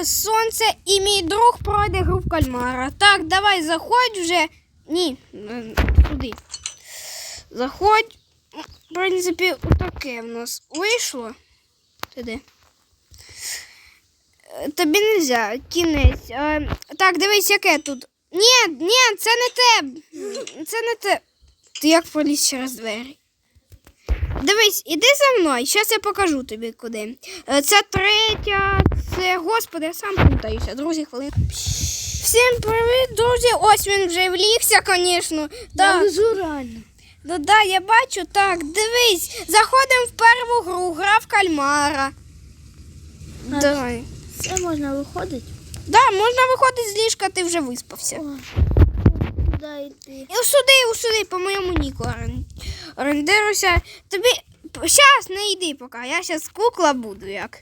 е, сонце і мій друг пройде гру в кальмара. Так, давай, заходь вже. Ні, е, сюди. Заходь. В принципі, отаке в нас вийшло. Ти де? Е, Тобі не можна, кінець. Е, так, дивись, яке тут. Ні, ні, це не те. Це не те. Ти як проліз через двері? Дивись, іди за мною, зараз я покажу тобі куди. Е, Це третя, це господи, я сам плутаюся, друзі, хвилин. Всім привіт, друзі! Ось він вже влігся, звісно. Так, лежу реально. ну, да, я бачу, так, дивись, заходимо в першу гру, гра в кальмара. А, Давай. Це можна виходить. Да, можна виходити з ліжка, ти вже виспався. Куди йти? І сюди, сюди, по моєму ніку орендируйся. Тобі зараз не йди поки, я зараз кукла буду як.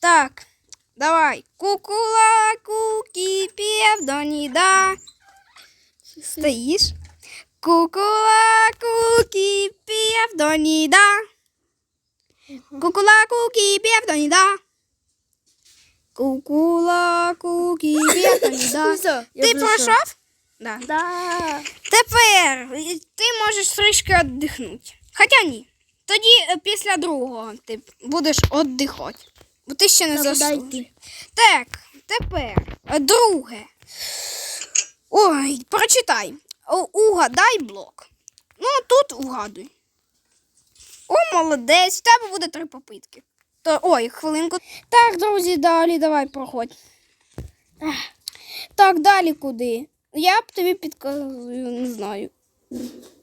Так, давай. Кукула, куки, пів до ніда. Стоїш? Кукула, куки, пів до ніда. Кукула, куки, пів до ніда. Кукула, куки, пів до ніда. Все, я Ти пройшов? Да. Да. Тепер ти можеш трішки віддихнути. Хоча ні. Тоді е, після другого ти будеш віддихати. Бо ти ще не йти? Так, тепер е, друге. Ой, прочитай. Угадай блок. Ну, тут угадуй. О, молодець, в тебе буде три попитки. То, ой, хвилинку. Так, друзі, далі, давай проходь. Так, далі куди? Я б тобі підказую, не знаю.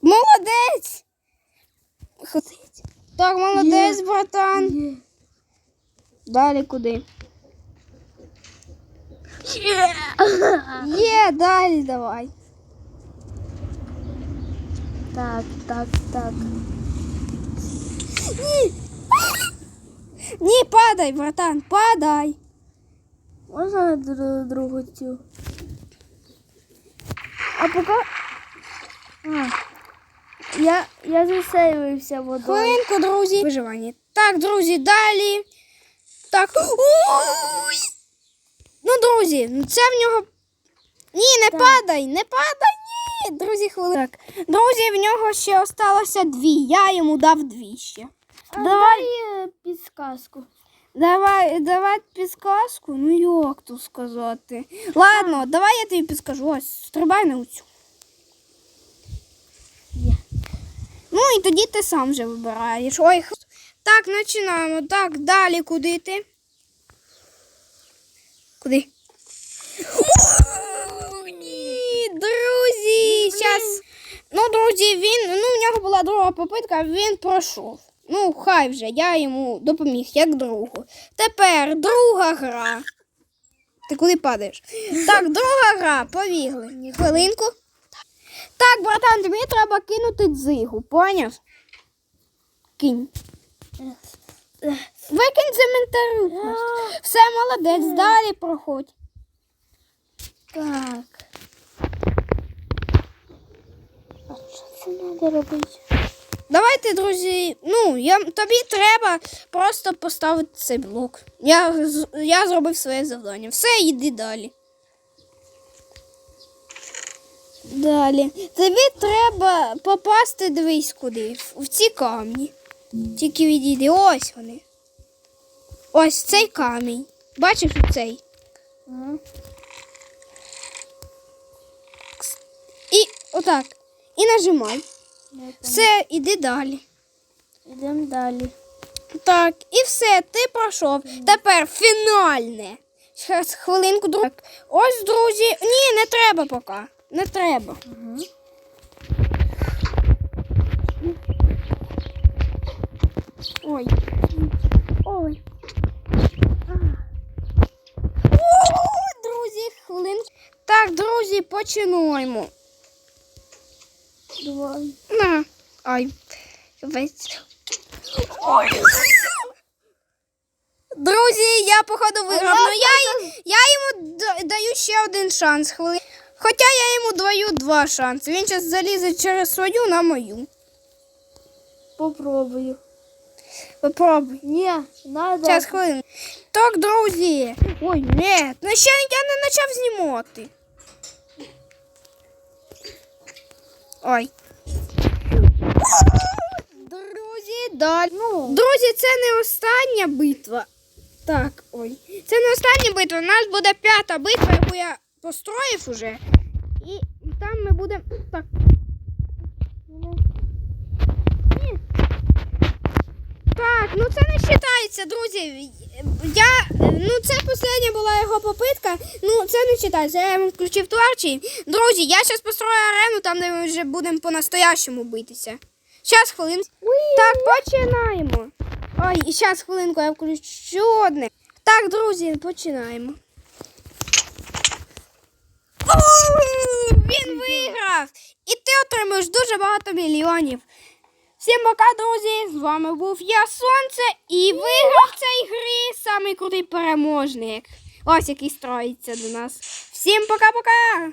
Молодець! Ходить. Так, молодець, Є. братан. Є. Далі куди? Є, далі давай. Так, так, так. Ні. Ні, падай, братан, падай. Можна дру- другу цю? А поки. Я, я засейвився водою. Хвилинку, друзі. Виживання. Так, друзі, далі. Так. Ой! Ну, друзі, ну це в нього. Ні, не Так. падай, не падай, ні. Друзі, хвилинку. Так. Друзі, в нього ще осталося дві. Я йому дав дві ще. А Давай. е, підсказку. Давай, давай підсказку. Ну як тут сказати? Ладно, давай я тобі підскажу. Ось, стрибай на оцю. Ну і тоді ти сам вже вибираєш. Ой, х- так, починаємо. Так, далі куди ти? Куди? Ні, друзі, зараз. Ну, друзі, він, ну, в нього була друга попитка, він пройшов. Ну, хай вже, я йому допоміг, як другу. Тепер друга гра. Ти куди падаєш? Так, друга гра, побігли. Хвилинку. Так, братан, тобі треба кинути дзигу, поняв? Кинь. Викинь цементарю. Все, молодець, далі проходь. Так. А що це треба робити? Давайте, друзі, ну, я, тобі треба просто поставити цей блок. Я, я зробив своє завдання. Все, йди далі. Далі. Тобі треба попасти, дивись куди. В, ці камні. Тільки відійди. Ось вони. Ось цей камінь. Бачиш цей? Ага. І отак. І нажимай. Все, іди далі. Йдемо далі. Так, і все, ти пройшов. Тепер фінальне. Зараз хвилинку друг. Ось, друзі. Ні, не треба поки. Не треба. Ага. Ой. Ой. О, друзі, хвилинку. Так, друзі, починаємо. Давай. На. Ай. Весь. Ой. Друзі, я походу виграв. Ну, я, я йому даю ще один шанс. Хвили... Хоча я йому даю два шанси. Він зараз залізе через свою на мою. Попробую. Попробуй. Ні, надо. Зараз хвилину. Так, друзі. Ой, ні, ну ще я не почав знімати. Ой. Друзі, далі. Ну, Друзі, це не остання битва. Так, ой. Це не остання битва. У нас буде п'ята битва, яку я построїв уже. І там ми будемо. Так. Так, ну це не вважається, друзі. Я, ну це остання була його попитка. Ну, це не вважається. Я йому включив творчий. Друзі, я зараз построю арену, там де ми вже будемо по-настоящему битися. Зараз хвилин. Так, починаємо. Ой, і зараз хвилинку я включу одне. Так, друзі, починаємо. О, він виграв! І ти отримуєш дуже багато мільйонів. Всім пока, друзі! З вами був я Сонце і виграв в цій грі самий крутий переможник. Ось який строїться до нас. Всім пока-пока!